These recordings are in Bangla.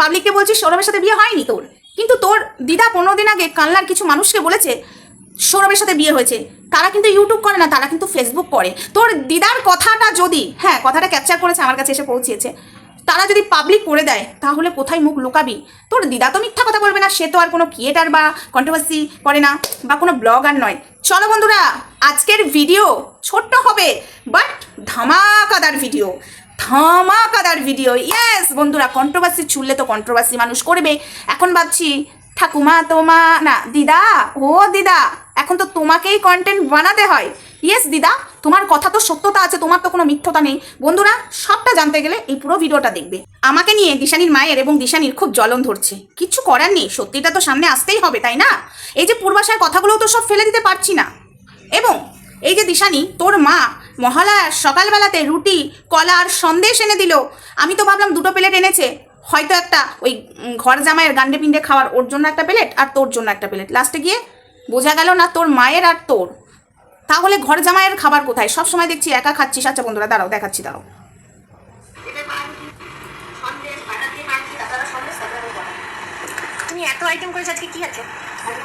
পাবলিককে বলছিস সৌরভের সাথে বিয়ে হয়নি তোর? কিন্তু তোর দিদা পনেরো দিন আগে কানলার কিছু মানুষকে বলেছে সৌরভের সাথে বিয়ে হয়েছে। তারা কিন্তু ইউটিউব করে না, তারা কিন্তু ফেসবুক করে। তোর দিদার কথাটা যদি হ্যাঁ কথাটা ক্যাপচার করেছে, আমার কাছে এসে পৌঁছিয়েছে। তারা যদি পাবলিক করে দেয়, তাহলে কোথায় মুখ লুকাবি? তোর দিদা তো মিথ্যা কথা বলবে না, সে তো আর কোনো ক্রিয়েটার বা কন্ট্রোভার্সি করে না, বা কোনো ব্লগার নয়। চলো বন্ধুরা, আজকের ভিডিও ছোট্ট হবে বাট ধামাকাদার ভিডিও ধামাকাদার ভিডিও ইয়েস বন্ধুরা কন্ট্রোভার্সি ছুড়লে তো কন্ট্রোভার্সি মানুষ করবে। এখন ভাবছি, ঠাকুমা তোমা না, দিদা, ও দিদা, এখন তো তোমাকেই কন্টেন্ট বানাতে হয়। ইয়েস দিদা, তোমার কথা তো সত্যতা আছে, তোমার তো কোনো মিথ্যতা নেই। বন্ধুরা, সবটা জানতে গেলে এই পুরো ভিডিওটা দেখবে। আমাকে নিয়ে দিশানির মায়ের এবং দিশানির খুব জ্বলন ধরছে। কিচ্ছু করার নেই, সত্যিটা তো সামনে আসতেই হবে, তাই না? এই যে পূর্বাশার কথাগুলোও তো সব ফেলে দিতে পারছি না। এবং এই যে দিশানি, তোর মা মহালয়ার সকালবেলাতে রুটি, কলা আর সন্দেশ এনে দিল। আমি তো ভাবলাম দুটো প্লেট এনেছে। হয়তো একটা ওই ঘর জামাইয়ের গান্ডে পিণ্ডে খাওয়ার ওর জন্য একটা প্লেট আর তোর জন্য একটা প্লেট। লাস্টে গিয়ে বোঝা গেল না তোর মায়ের আর তোর। তাহলে ঘর জামাইয়ের খাবার কোথায়? সব সময় দেখছি একা খাচ্ছিস। আচ্ছা বন্ধুরা দাঁড়াও দেখাচ্ছি দাঁড়াও। তুমি এত আইটেম করেছ আজকে কি আছে?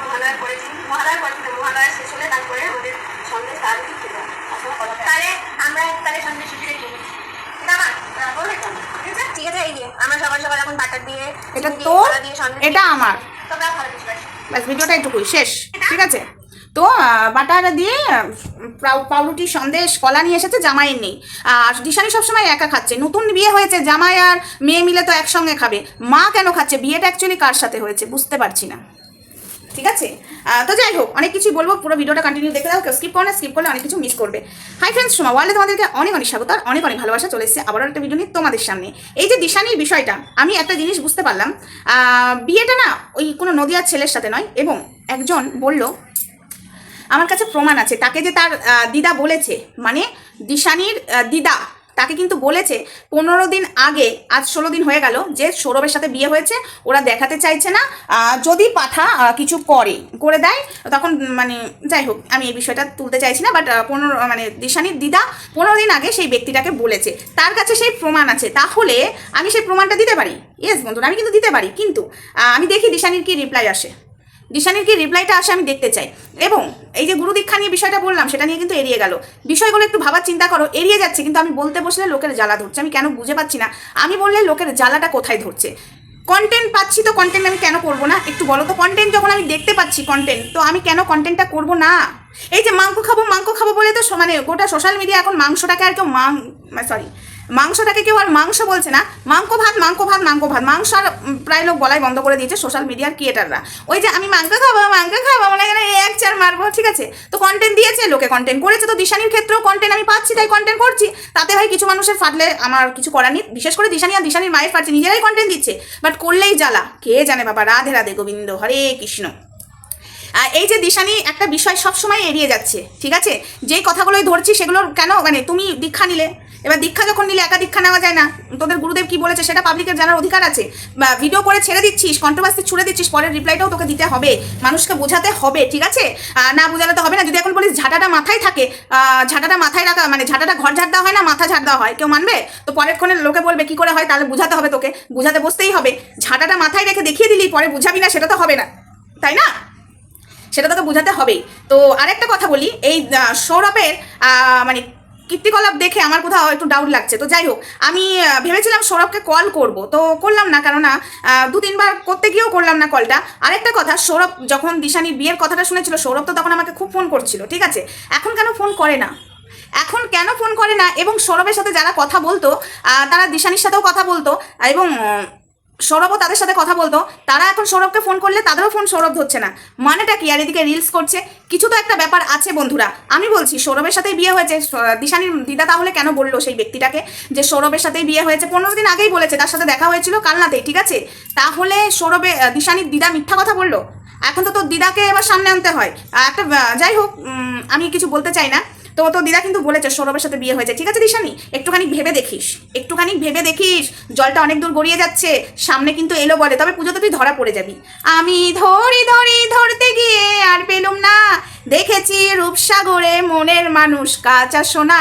মহালয়া করেছি মহালয়া করেছি মহালয়া শেষ হলে তারপরে আমাদের সন্দেশ আর কি ছিল তাহলে আমরা তাহলে সন্ধ্যে শিশুরে কিনি না না বলে কেন? ঠিক আছে এই আমরা সকাল সকাল এখন বাটার দিয়ে এটা তোর? এটা আমার। ব্যাস ভিডিওটা এটুকুই শেষ। ঠিক আছে? তো বাটার দিয়ে পাউরুটি সন্দেশ, কলা নিয়ে এসেছে, জামাইয়ের নেই। আর দিশানি সবসময় একা খাচ্ছে। নতুন বিয়ে হয়েছে, জামাই আর মেয়ে মিলে তো একসঙ্গে খাবে। মা কেন খাচ্ছে? বিয়েটা অ্যাকচুয়ালি কার সাথে হয়েছে? বুঝতে পারছি না। ঠিক আছে? তো যাই হোক, অনেক কিছু বলব, পুরো ভিডিওটা কন্টিনিউ দেখে দাও কেউ স্কিপ করো না স্কিপ করলে অনেক কিছু মিস করবে। হাই ফ্রেন্ডস সোমা ওয়ার্ল্ডে তোমাদেরকে অনেক অনেক স্বাগত, আর অনেক অনেক ভালোবাসা চলে এসেছে। আবারও একটা ভিডিও নিয়ে তোমাদের সামনে। এই যে দিশানির বিষয়টা, আমি একটা জিনিস বুঝতে পারলাম বিয়েটা না ওই কোনো নদিয়ার ছেলের সাথে নয়, এবং একজন বলল আমার কাছে প্রমাণ আছে। তাকে যে তার দিদা বলেছে মানে দিশানির দিদা তাকে কিন্তু বলেছে পনেরো দিন আগে, আজ ষোলো দিন হয়ে গেল যে সৌরভের সাথে বিয়ে হয়েছে, ওরা দেখাতে চাইছে না। যদি পাঠা কিছু করে করে দেয়, তখন মানে যাই হোক, আমি এই বিষয়টা তুলতে চাইছি না বাট পনেরো মানে দিশানির দিদা পনেরো দিন আগে সেই ব্যক্তিটাকে বলেছে। তার কাছে সেই প্রমাণ আছে। তাহলে আমি সেই প্রমাণটা দিতে পারি? ইয়েস বন্ধুরা, আমি কিন্তু দিতে পারি। কিন্তু আমি দেখি দিশানির কি রিপ্লাই আসে। দিশানির কি রিপ্লাইটা আসে আমি দেখতে চাই। এবং এই যে গুরু দীক্ষা নিয়ে বিষয়টা বললাম, সেটা নিয়ে কিন্তু এড়িয়ে গেল। বিষয়গুলো একটু ভাবার চিন্তা করো, এড়িয়ে যাচ্ছে, কিন্তু আমি বলতে বসলে লোকের জ্বালা ধরছে। আমি কেন বুঝে পাচ্ছি না? আমি বললে লোকের জ্বালাটা কোথায় ধরছে? কন্টেন্ট পাচ্ছি তো কন্টেন্ট আমি কেন করব না? একটু বলো তো কন্টেন্ট যখন আমি দেখতে পাচ্ছি কন্টেন্ট তো আমি কেন কন্টেন্টটা করব না? এই যে মাংস খাব মাংস খাব বলে তো মানে গোটা সোশ্যাল মিডিয়া এখন মাংসটাকে আর কেউ মাং সরি মাংসটাকে কেউ আর মাংস বলছে না মাংস ভাত মাংস ভাত মাংস ভাত। মাংস আর প্রায় লোক বলাই বন্ধ করে দিয়েছে সোশ্যাল মিডিয়ার ক্রিয়েটাররা ওই যে আমি মাংস খাব মাংস খাব মানে এখানে এক চার মারবো ঠিক আছে? তো কন্টেন্ট দিয়েছে লোকে কন্টেন্ট করেছে তো দিশানির ক্ষেত্রেও কন্টেন্ট আমি পাচ্ছি তাই কন্টেন্ট করছি। তাতে ভাই কিছু মানুষের ফাটলে আমার কিছু করার নেই। বিশেষ করে দিশানি আর দিশানির মায়ের ফাটছে নিজেরাই কন্টেন্ট দিচ্ছে। বাট করলেই জ্বালা। কে জানে বাবা? রাধে রাধে গোবিন্দ হরে কৃষ্ণ। আহ, এই যে দিশানি একটা বিষয় সবসময় এড়িয়ে যাচ্ছে ঠিক আছে? যেই কথাগুলোই ধরছি সেগুলোর কেন মানে তুমি দীক্ষা নিলে? এবার দীক্ষা যখন নিলে একা দীক্ষা নেওয়া যায় না। তোদের গুরুদেব কি বলেছে সেটা পাবলিকের জানার অধিকার আছে। বা ভিডিও করে ছেড়ে দিচ্ছিস কন্ট্রোভার্সি ছুড়ে দিচ্ছিস, পরের রিপ্লাইটাও তোকে দিতে হবে। মানুষকে বোঝাতে হবে, ঠিক আছে? না বোঝালে তো হবে না। যদি এখন বলিস ঝাঁটাটা মাথায় থাকে ঝাঁটাটা মাথায় রাখা মানে ঝাঁটাটা ঘর ঝাড় দেওয়া হয় না, মাথা ঝাড় দেওয়া হয়, কেউ মানবে? তো পরের ক্ষণে লোকে বলবে, কি করে হয়? তাহলে বোঝাতে হবে তোকে। বোঝাতে বসতেই হবে। ঝাঁটাটা মাথায় রেখে দেখিয়ে দিলি, পরে বুঝাবি না, সেটা তো হবে না। তাই না? সেটা তোকে বোঝাতে হবেই তো আরেকটা কথা বলি, এই সৌরভের মানে কীর্তিকলাপ দেখে আমার কোথাও একটু ডাউট লাগছে। তো যাই হোক, আমি ভেবেছিলাম সৌরভকে কল করব। তো করলাম না, কেননা দু তিনবার করতে গিয়েও করলাম না কলটা আরেকটা কথা, সৌরভ যখন দিশানির বিয়ের কথাটা শুনেছিল, সৌরভ তো তখন আমাকে খুব ফোন করছিল, ঠিক আছে? এখন কেন ফোন করে না? এখন কেন ফোন করে না? এবং সৌরভের সাথে যারা কথা বলতো তারা দিশানির সাথেও কথা বলতো, এবং সৌরভও তাদের সাথে কথা বলতো, তারা এখন সৌরভকে ফোন করলে তাদেরও ফোন সৌরভ ধরছে না। মানেটা কি? আর এদিকে রিলস করছে কিছু তো একটা ব্যাপার আছে, বন্ধুরা। আমি বলছি, সৌরভের সাথেই বিয়ে হয়েছে। দিশানির দিদা তাহলে কেন বলল সেই ব্যক্তিটাকে? যে সৌরভের সাথেই বিয়ে হয়েছে। পনেরো দিন আগেই বলেছে, তার সাথে দেখা হয়েছিল কালনাতেই ঠিক আছে? তাহলে সৌরভে দিশানির দিদা মিথ্যা কথা বলল? এখন তো তোর দিদাকে এবার সামনে আনতে হয়। একটা যাই হোক আমি কিছু বলতে চাই না। তো তো দিদা কিন্তু বলেছে সৌরভের সাথে বিয়ে হয়েছে। ঠিক আছে দিশানি? একটুখানি ভেবে দেখিস। একটুখানি ভেবে দেখিস, জলটা অনেক দূর গড়িয়ে যাচ্ছে, সামনে কিন্তু এলো বলে তবে পুজোতে তুই ধরা পড়ে যাবি। আমি ধরি ধরি ধরতে গিয়ে আর পেলুম না। দেখেছি রূপসাগরে মনের মানুষ কাঁচা সোনা।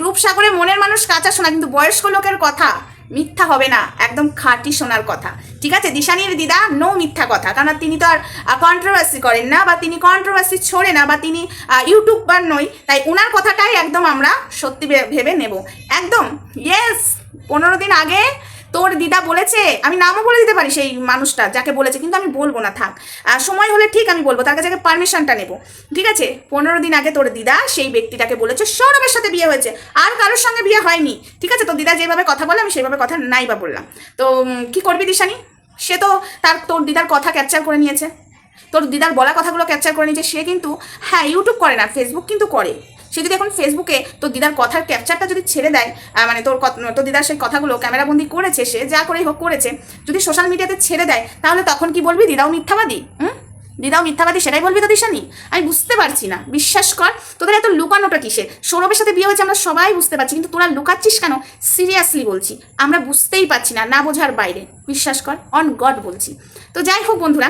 রূপসাগরে মনের মানুষ কাঁচা সোনা, কিন্তু বয়স্ক লোকের কথা মিথ্যা হবে না, একদম খাঁটি শোনার কথা। ঠিক আছে? দিশানির দিদা, নো মিথ্যা কথা। কারণ তিনি তো আর কন্ট্রোভার্সি করেন না, বা তিনি কন্ট্রোভার্সি ছোড়ে না, বা তিনি ইউটিউবার নই। তাই ওনার কথাটাই একদম আমরা সত্যি ভেবে নেব। একদম। ইয়েস পনেরো দিন আগে তোর দিদা বলেছে, আমি নামও বলে দিতে পারি সেই মানুষটা, যাকে বলেছে, কিন্তু আমি বলব না, থাক। সময় হলে ঠিক আমি বলব, তার কাছে পারমিশনটা নেব। ঠিক আছে? পনেরো দিন আগে তোর দিদা সেই ব্যক্তিটাকে বলেছে, সৌরভের সাথে বিয়ে হয়েছে। আর কারোর সঙ্গে বিয়ে হয়নি। ঠিক আছে? তোর দিদা যেভাবে কথা বলে, আমি সেইভাবে কথা নাই বা বললাম। তো কি করবি দিশানি? সে তো তার, তোর দিদার কথা ক্যাপচার করে নিয়েছে। তোর দিদার বলা কথাগুলো ক্যাপচার করে নিয়েছে। সে কিন্তু হ্যাঁ ইউটিউব করে না ফেসবুক কিন্তু করে। সে যদি এখন ফেসবুকে তোর দিদার কথার ক্যাপচারটা যদি ছেড়ে দেয় মানে তোর তোর দিদার সেই কথাগুলো ক্যামেরাবন্দি করেছে, সে যা করেই হোক করেছে, যদি সোশ্যাল মিডিয়াতে ছেড়ে দেয়, তাহলে তখন কি বলবি? দিদাও মিথ্যাবাদী, হুম? দিদাও মিথ্যাবাদী সেটাই বলবি তো দিশানি আমি বুঝতে পারছি না। বিশ্বাস কর, তোদের এত লুকানোটা কিসের? সৌরভের সাথে বিয়ে হয়েছে, আমরা সবাই বুঝতে পারছি, কিন্তু তোরা লুকাচ্ছিস কেন? সিরিয়াসলি বলছি। আমরা বুঝতেই পারছি না না বোঝার বাইরে। বিশ্বাস কর অন গড বলছি। তো যাই হোক বন্ধুরা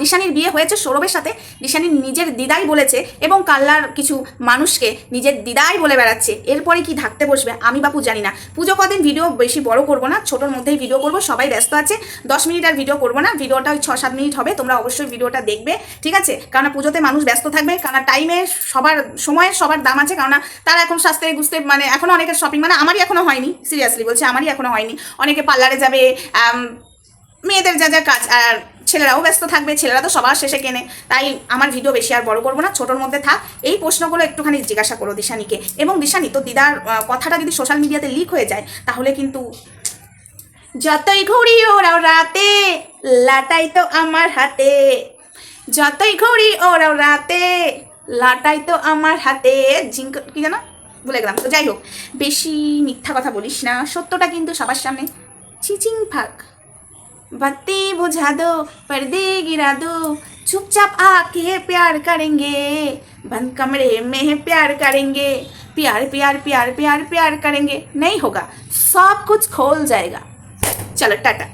দিশানির বিয়ে হয়েছে সৌরভের সাথে। দিশানি নিজের দিদাই বলেছে এবং কাল্লার কিছু মানুষকে নিজের দিদাই বলে বেড়াচ্ছে। এরপরে কি থাকতে বসবে? আমি বাপু জানি না। পুজো কদিন ভিডিও বেশি বড় করব না, ছোটোর মধ্যেই ভিডিও করব, সবাই ব্যস্ত আছে। দশ মিনিট আর ভিডিও করব না, ভিডিওটা ওই ছ সাত মিনিট হবে, তোমরা অবশ্যই ভিডিওটা দেখবে, ঠিক আছে? কারণ পুজোতে মানুষ ব্যস্ত থাকবে কারণ টাইমে সবার, সময়ের সবার দাম আছে কারণ তারা এখন স্বাস্থ্যে গুছতে মানে এখনও অনেকের শপিং মানে আমারই এখনও হয়নি সিরিয়াসলি বলছি, আমারই এখনও হয়নি। অনেকে পার্লারে যাবে মেয়েদের যা যা কাজ, আর ছেলেরাও ব্যস্ত থাকবে, ছেলেরা তো সবার শেষে কেনে। তাই আমার ভিডিও বেশি আর বড় করব না, ছোটোর মধ্যে থাক। এই প্রশ্নগুলো একটুখানি জিজ্ঞাসা করো দিশানিকে। এবং দিশানি তো দিদার কথাটা যদি সোশ্যাল মিডিয়াতে লিক হয়ে যায়, তাহলে কিন্তু যতই ঘুরি ওরাও রাতে, লাটাই তো আমার হাতে। যতই ঘুরি ওরাও রাতে, লাটাই তো আমার হাতে। ঝিঙ্ক কি জানো ভুলে গেলাম। তো যাই হোক, বেশি মিথ্যা কথা বলিস না। সত্যটা কিন্তু সবার সামনে চিচিং ফাক। बत्ती बुझा दो, पर्दे गिरा दो। चुपचाप आके प्यार करेंगे। बंद कमरे में प्यार करेंगे। प्यार प्यार प्यार प्यार प्यार करेंगे। नहीं होगा, सब कुछ खोल जाएगा। चलो, टाटा।